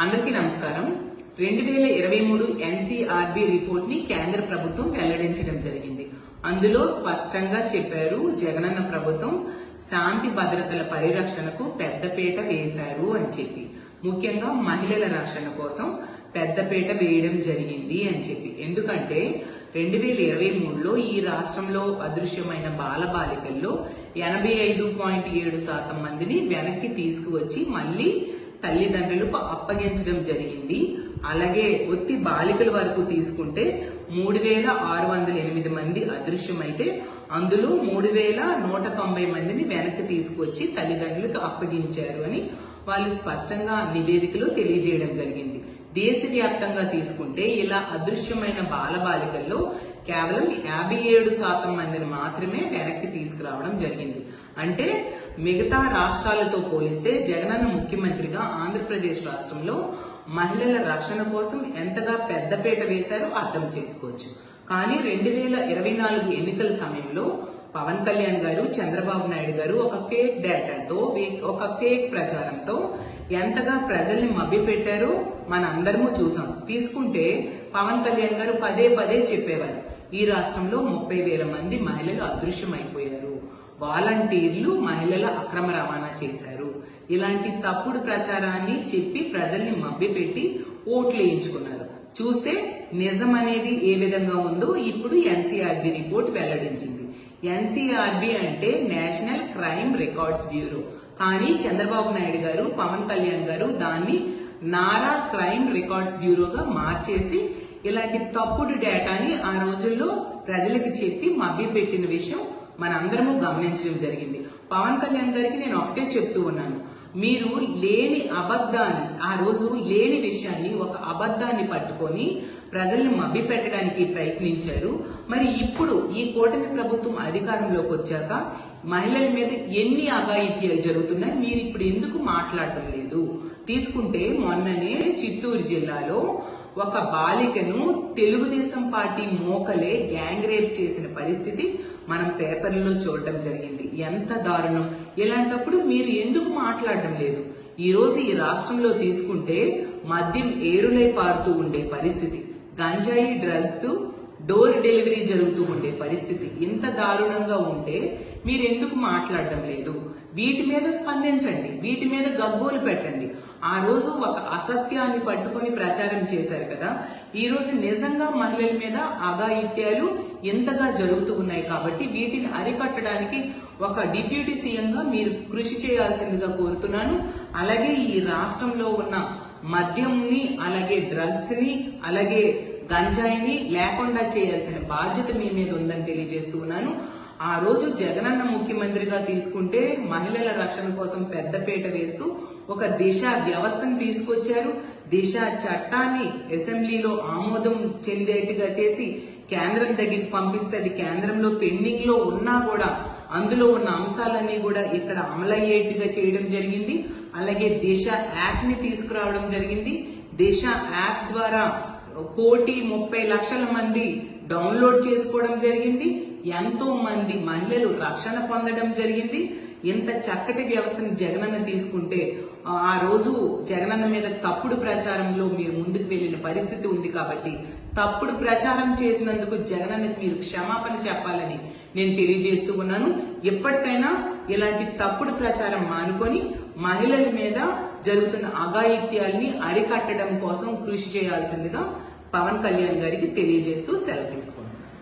అందరికీ నమస్కారం. రెండు వేల ఇరవై మూడు ఎన్సీఆర్బి రిపోర్ట్ని కేంద్ర ప్రభుత్వం వెల్లడించడం జరిగింది. అందులో స్పష్టంగా చెప్పారు జగనన్న ప్రభుత్వం శాంతి భద్రతల పరిరక్షణకు పెద్దపీట వేశారు అని చెప్పి. ముఖ్యంగా మహిళల రక్షణ కోసం పెద్దపీట వేయడం జరిగింది అని చెప్పి. ఎందుకంటే రెండు వేల ఇరవై మూడులో ఈ రాష్ట్రంలో అదృశ్యమైన బాలబాలికల్లో ఎనభై ఐదు పాయింట్ ఏడు శాతం మందిని వెనక్కి తీసుకువచ్చి మళ్ళీ తల్లిదండ్రులకు అప్పగించడం జరిగింది. అలాగే ఒత్తి బాలికల వరకు తీసుకుంటే మూడు వేల ఆరు వందల ఎనిమిది మంది అదృశ్యమైతే అందులో మూడు వేల నూట తొంభై మందిని వెనక్కి తీసుకొచ్చి తల్లిదండ్రులకు అప్పగించారు అని వాళ్ళు స్పష్టంగా నివేదికలో తెలియజేయడం జరిగింది. దేశవ్యాప్తంగా తీసుకుంటే ఇలా అదృశ్యమైన బాలబాలికల్లో కేవలం యాభై ఏడు శాతం మందిని మాత్రమే వెనక్కి తీసుకురావడం జరిగింది. అంటే మిగతా రాష్ట్రాలతో పోలిస్తే జగనన్న ముఖ్యమంత్రిగా ఆంధ్రప్రదేశ్ రాష్ట్రంలో మహిళల రక్షణ కోసం ఎంతగా పెద్దపీట వేశారో అర్థం చేసుకోవచ్చు. కానీ రెండు వేల ఇరవై నాలుగు ఎన్నికల సమయంలో పవన్ కళ్యాణ్ గారు చంద్రబాబు నాయుడు గారు ఒక ఫేక్ డేటాతో ఒక ఫేక్ ప్రచారంతో ఎంతగా ప్రజల్ని మభ్యపెట్టారో మన అందరము చూసాం. తీసుకుంటే పవన్ కళ్యాణ్ గారు పదే పదే చెప్పేవారు. ఈ రాష్ట్రంలో ముప్పై వేల మంది మహిళలు అదృశ్యమైపోయారు. వాలంటీర్లు మహిళల అక్రమ రవాణా చేశారు. ఇలాంటి తప్పుడు ప్రచారాన్ని చెప్పి ప్రజల్ని మభ్యపెట్టి ఓట్లు వేయించుకున్నారు. చూస్తే నిజం అనేది ఏ విధంగా ఉందో ఇప్పుడు ఎన్సీఆర్బి రిపోర్ట్ వెల్లడించింది. ఎన్సీఆర్బి అంటే నేషనల్ క్రైమ్ రికార్డ్స్ బ్యూరో. కానీ చంద్రబాబు నాయుడు గారు పవన్ కళ్యాణ్ గారు దాన్ని నారా క్రైమ్ రికార్డ్స్ బ్యూరోగా మార్చేసి ఇలాంటి తప్పుడు డేటాని ఆ రోజుల్లో ప్రజలకు చెప్పి మభ్యపెట్టిన విషయం మనందరము గమనించడం జరిగింది. పవన్ కళ్యాణ్ గారికి నేను ఒకటే చెప్తూ ఉన్నాను. మీరు లేని అబద్ధాన్ని ఆ రోజు లేని విషయాన్ని ఒక అబద్ధాన్ని పట్టుకొని ప్రజల్ని మభ్యపెట్టడానికి ప్రయత్నించారు. మరి ఇప్పుడు ఈ కూటమి ప్రభుత్వం అధికారంలోకి వచ్చాక మహిళల మీద ఎన్ని అఘాయిత్యాలు జరుగుతున్నాయి? మీరు ఇప్పుడు ఎందుకు మాట్లాడటం లేదు? తీసుకుంటే మొన్ననే చిత్తూరు జిల్లాలో ఒక బాలికను తెలుగుదేశం పార్టీ మోకలే గ్యాంగ్ రేప్ చేసిన పరిస్థితి మనం పేపర్లో చూడటం జరిగింది. ఎంత దారుణం. ఇలాంటప్పుడు మీరు ఎందుకు మాట్లాడటం లేదు? ఈరోజు ఈ రాష్ట్రంలో తీసుకుంటే మద్యం ఏరులై పారుతూ ఉండే పరిస్థితి. గంజాయి డ్రగ్స్ డోర్ డెలివరీ జరుగుతూ ఉండే పరిస్థితి. ఇంత దారుణంగా ఉంటే మీరు ఎందుకు మాట్లాడడం లేదు? వీటి మీద స్పందించండి వీటి మీద గగ్గోలు పెట్టండి. ఆ రోజు ఒక అసత్యాన్ని పట్టుకొని ప్రచారం చేశారు కదా. ఈ రోజు నిజంగా మహిళల మీద అఘాయిత్యాలు ఎంతగా జరుగుతూ ఉన్నాయి కాబట్టి వీటిని అరికట్టడానికి ఒక డిప్యూటీ సీఎంగా మీరు కృషి చేయాల్సిందిగా కోరుతున్నాను. అలాగే ఈ రాష్ట్రంలో ఉన్న మద్యంని అలాగే డ్రగ్స్ని అలాగే గంజాయిని లేకుండా చేయాల్సిన బాధ్యత మీ మీద ఉందని తెలియజేస్తూ ఉన్నాను. ఆ రోజు జగనన్న ముఖ్యమంత్రిగా తీసుకుంటే మహిళల రక్షణ కోసం పెద్దపీట వేస్తూ ఒక దిశ వ్యవస్థను తీసుకొచ్చారు. దిశ చట్టాన్ని అసెంబ్లీలో ఆమోదం చెందేట్టుగా చేసి కేంద్రం దగ్గరికి పంపిస్తే అది కేంద్రంలో పెండింగ్లో ఉన్నా కూడా అందులో ఉన్న అంశాలన్నీ కూడా ఇక్కడ అమలయ్యేట్టుగా చేయడం జరిగింది. అలాగే దిశ యాప్ని తీసుకురావడం జరిగింది. దిశ యాప్ ద్వారా కోటి ముప్పై లక్షల మంది డౌన్లోడ్ చేసుకోవడం జరిగింది. ఎంతో మంది మహిళలు రక్షణ పొందడం జరిగింది. ఇంత చక్కటి వ్యవస్థను జగనన్న తీసుకుంటే ఆ రోజు జగనన్న మీద తప్పుడు ప్రచారంలో మీరు ముందుకు వెళ్ళిన పరిస్థితి ఉంది కాబట్టి తప్పుడు ప్రచారం చేసినందుకు జగనన్నకి మీరు క్షమాపణ చెప్పాలని నేను తెలియజేస్తూ ఉన్నాను. ఎప్పటికైనా ఇలాంటి తప్పుడు ప్రచారం మానుకొని మహిళల మీద జరుగుతున్న అఘాయిత్యాల్ని అరికట్టడం కోసం కృషి చేయాల్సిందిగా పవన్ కళ్యాణ్ గారికి తెలియజేస్తూ సెలవు తీసుకుంటున్నాను